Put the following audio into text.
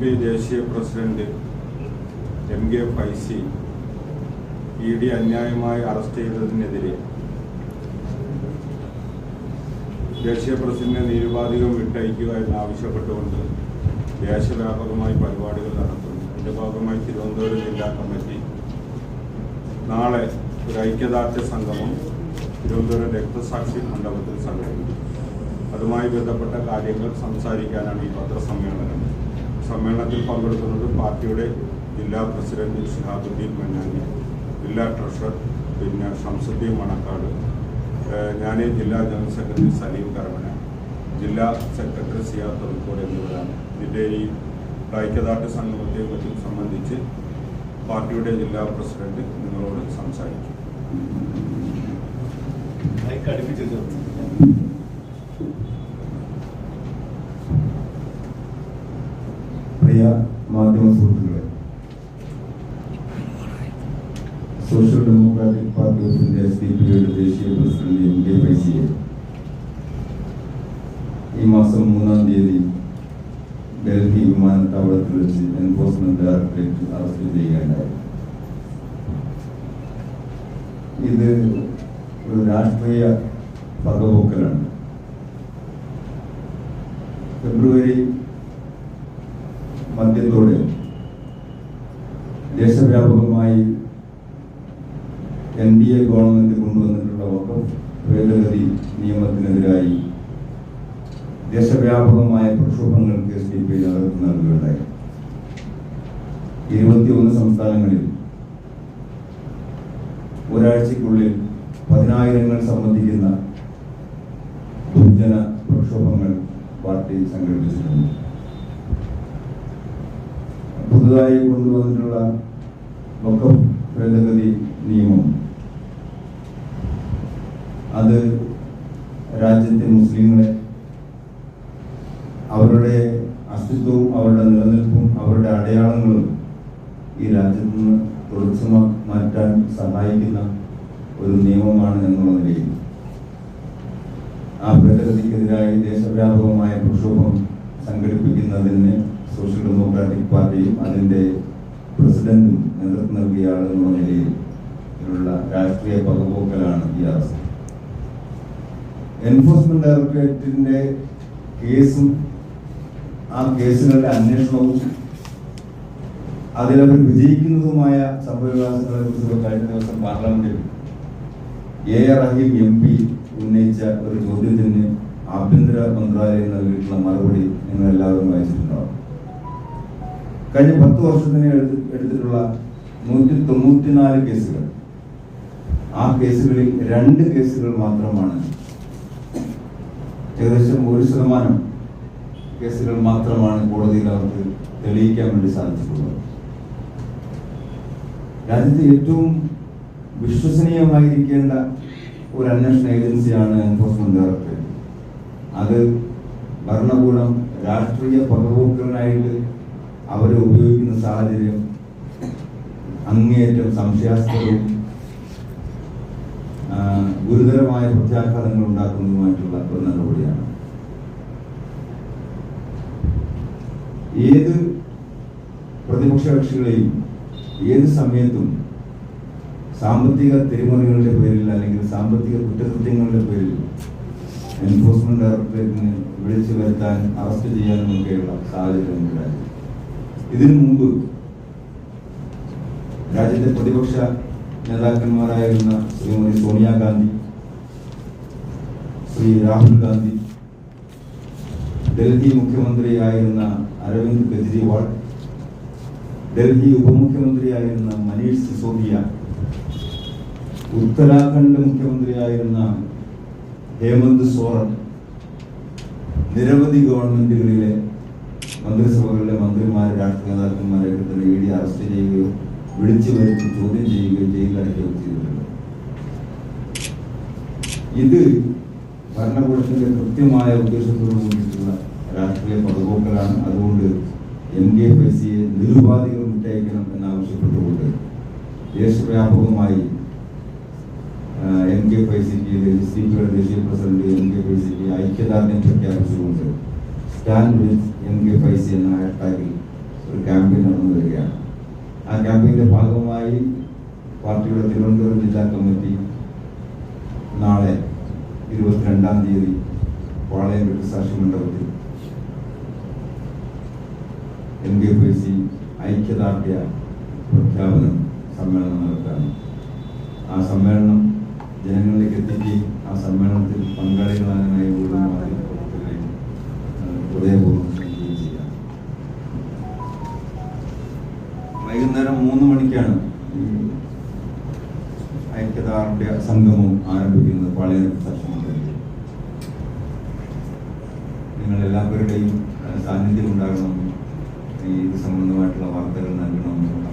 P ദേശീയ president M K Faizi E D അന്യായമായി arrest ചെയ്തതിനെതിരെ ദേശീയ പ്രസിഡന്റിനെ നിരുപാധികം വിട്ടയക്കുക എന്നാവശ്യപ്പെട്ടുകൊണ്ട് ദേശവ്യാപകമായി പരിപാടികൾ നടത്തുന്നു. ഇതിന്റെ ഭാഗമായി തിരുവനന്തപുരം ജില്ലാ കമ്മിറ്റി നാളെ ഒരു ഐക്യദാർഢ്യ സംഗമം തിരുവനന്തപുരം രക്തസാക്ഷി മണ്ഡപത്തിൽ സംഘടിപ്പിക്കും. അതുമായി ബന്ധപ്പെട്ട കാര്യങ്ങൾ സംസാരിക്കാനാണ് ഈ പത്രസമ്മേളനം. സമ്മേളനത്തിൽ പങ്കെടുക്കുന്നത് പാർട്ടിയുടെ ജില്ലാ പ്രസിഡന്റ് ഷിഹാബുദ്ദീൻ മന്നാനി ജില്ലാ ട്രഷറർ പിന്നെ ഷംസുദ്ദീൻ മണക്കാട് ഞാൻ ജില്ലാ ജനറൽ സെക്രട്ടറി സലീം കരമന ജില്ലാ സെക്രട്ടറി സിയാ തൊളിക്കോട് എന്നിവരാണ്. ഇതിന്റെ ഈ ഐക്യദാർഢ്യ സംഗമത്തെ പറ്റി സംബന്ധിച്ച് പാർട്ടിയുടെ ജില്ലാ പ്രസിഡന്റ് നിങ്ങളോട് സംസാരിക്കും. പ്രിയ മാധ്യമ സുഹൃത്തുക്കളെ. Social democratic party of India S D പിയുടെ ദേശീയ പ്രസിഡന്റ് എം കെ ഫൈസിയെ ഈ മാസം മൂന്നാം തീയതി ഡൽഹി വിമാനത്താവളത്തിൽ വെച്ച് എൻഫോഴ്സ്മെന്റ് ഡയറക്ടറേറ്റ് അറസ്റ്റ് ചെയ്യുകയുണ്ടായി. ഇത് ഒരു രാഷ്ട്രീയ പകപോക്കലാണ്. ഫെബ്രുവരി മധ്യത്തോടെ ദേശവ്യാപകമായി എൻ ഡി എ ഗവൺമെന്റ് കൊണ്ടുവന്നിട്ടുള്ള വഖഫ് ഭേദഗതി നിയമത്തിനെതിരായി ദേശവ്യാപകമായ പ്രക്ഷോഭങ്ങൾക്ക് ഡി പി നേതൃത്വം നൽകുകയുണ്ടായി. ഇരുപത്തിയൊന്ന് സംസ്ഥാനങ്ങളിൽ ഒരാഴ്ചക്കുള്ളിൽ പതിനായിരങ്ങൾ സംബന്ധിക്കുന്ന ദുർജന പ്രക്ഷോഭങ്ങൾ പാർട്ടി സംഘടിപ്പിച്ചിട്ടുണ്ട്. പുതുതായി കൊണ്ടുവന്നിട്ടുള്ള വക്കഫ് ഭേദഗതി നിയമം. അത് രാജ്യത്തെ മുസ്ലിങ്ങളെ അവരുടെ അസ്തിത്വവും അവരുടെ നിലനിൽപ്പും അവരുടെ അടയാളങ്ങളും ഈ രാജ്യത്ത് നിന്ന് തുടച്ചു മാറ്റാൻ സഹായിക്കുന്ന ഒരു നിയമമാണ് എന്നുള്ള നിലയിൽ. ആ ഭേദഗതിക്കെതിരായി ദേശവ്യാപകമായ പ്രക്ഷോഭം സംഘടിപ്പിക്കുന്നതിന് സോഷ്യൽ ഡെമോക്രാറ്റിക് പാർട്ടിയും അതിന്റെ പ്രസിഡന്റും നേതൃത്വം നൽകിയ ആളെന്നുള്ള നിലയിൽ ഇതിനുള്ള രാഷ്ട്രീയ പകപോക്കലാണ് ഈ അറസ്റ്റ് എൻഫോഴ്സ്മെന്റ് ഡയറക്ടറേറ്റിന്റെ കേസും ആ കേസുകളുടെ അന്വേഷണവും അതിലവർ വിജയിക്കുന്നതുമായ സംഭവവികാസങ്ങളെ കുറിച്ച് കഴിഞ്ഞ ദിവസം പാർലമെന്റിൽ A R Rahim M P ഉന്നയിച്ച ഒരു ചോദ്യത്തിന് ആഭ്യന്തര മന്ത്രാലയം നൽകിയിട്ടുള്ള മറുപടി നിങ്ങൾ എല്ലാവരും വായിച്ചിട്ടുണ്ടാവും. കഴിഞ്ഞ പത്ത് വർഷത്തിന് എടുത്ത് എടുത്തിട്ടുള്ള നൂറ്റി തൊണ്ണൂറ്റിനാല് കേസുകൾ. ആ കേസുകളിൽ രണ്ട് കേസുകൾ മാത്രമാണ്. ഏകദേശം ഒരു ശതമാനം കേസുകൾ മാത്രമാണ് കോടതിയിൽ അവർക്ക് തെളിയിക്കാൻ വേണ്ടി സാധിച്ചിട്ടുള്ളത്. രാജ്യത്തെ ഏറ്റവും വിശ്വസനീയമായിരിക്കേണ്ട ഒരു അന്വേഷണ ഏജൻസിയാണ് എൻഫോഴ്സ്മെന്റ് ഡയറക്ടറേറ്റ്. അത് ഭരണകൂടം രാഷ്ട്രീയ പകപോക്കലിനായിട്ട് അവരെ ഉപയോഗിക്കുന്ന സാഹചര്യം അങ്ങേയറ്റം സംശയാസ്പദവും ഗുരുതരമായ പ്രത്യാഘാതങ്ങൾ ഉണ്ടാക്കുന്നതുമായിട്ടുള്ള ഒരു നടപടിയാണ് ഏത് പ്രതിപക്ഷ കക്ഷികളെയും ഏത് സമയത്തും സാമ്പത്തിക തിരിമറികളുടെ പേരിൽ അല്ലെങ്കിൽ സാമ്പത്തിക കുറ്റകൃത്യങ്ങളുടെ പേരിൽ എൻഫോഴ്സ്മെന്റ് ഡയറക്ടറേറ്റിന് വിളിച്ചു വരുത്താൻ അറസ്റ്റ് ചെയ്യാനും ഒക്കെയുള്ള സാഹചര്യം രാജ്യത്ത് ഇതിനു മുമ്പ് രാജ്യത്തെ പ്രതിപക്ഷ നേതാക്കന്മാരായിരുന്ന ശ്രീമതി സോണിയാഗാന്ധി ശ്രീ രാഹുൽ ഗാന്ധി ഡൽഹി മുഖ്യമന്ത്രിയായിരുന്ന അരവിന്ദ് കെജ്രിവാൾ ഡൽഹി ഉപമുഖ്യമന്ത്രിയായിരുന്ന മനീഷ് സിസോദിയ ഉത്തരാഖണ്ഡ് മുഖ്യമന്ത്രിയായിരുന്ന ഹേമന്ത് സോറൻ നിരവധി ഗവൺമെന്റുകളിലെ മന്ത്രിസഭകളിലെ മന്ത്രിമാരെ രാഷ്ട്രീയ നേതാക്കന്മാരെ തന്നെ ഇ ഡി അറസ്റ്റ് ചെയ്യുകയോ വിളിച്ചു വരുത്തി ചോദ്യം ചെയ്യുകയോ ജയിലിലടക്കുകയോ ചെയ്തിട്ടുണ്ട് ഇത് ഭരണകൂടത്തിന്റെ കൃത്യമായ ഉദ്ദേശത്തോട് കൂടിയിട്ടുള്ള രാഷ്ട്രീയ പദപോക്കലാണ് അതുകൊണ്ട് എം കെ എഫ് സിയെ നിരുപാധികൾ വിട്ടയക്കണം എന്നാവശ്യപ്പെട്ടുകൊണ്ട് ദേശവ്യാപകമായി എം കെ ഐ സിക്ക് പിയുടെ ദേശീയ പ്രസിഡന്റ് എം കെ ഐ സിക്ക് ഐക്യദാർഢ്യം പ്രഖ്യാപിച്ചുകൊണ്ട് stand with M K F C എന്ന ഹാഷ്ടാഗിൽ ഒരു ക്യാമ്പയിൻ നടന്നു വരികയാണ്. ആ ക്യാമ്പയിന്റെ ഭാഗമായി പാർട്ടിയുടെ തിരുവനന്തപുരം ജില്ലാ കമ്മിറ്റി നാളെ ഇരുപത്തിരണ്ടാം തീയതി പാളയം രക്തസാക്ഷി മണ്ഡപത്തിൽ എം കെ ഫൈസി ഐക്യദാർഢ്യ പ്രഖ്യാപനം സമ്മേളനം നടക്കുകയാണ്. ആ സമ്മേളനം ജനങ്ങളിലേക്ക് എത്തിക്കുകയും ആ സമ്മേളനത്തിൽ പങ്കാളികളാകാനായി സംഗമം ആരംഭിക്കുന്നത് വളരെ സജ്ജമാണ് നിങ്ങൾ എല്ലാവരുടെയും സാന്നിധ്യം ഉണ്ടാകണം. ഈ ഇത് സംബന്ധമായിട്ടുള്ള വാർത്തകൾ നൽകണം.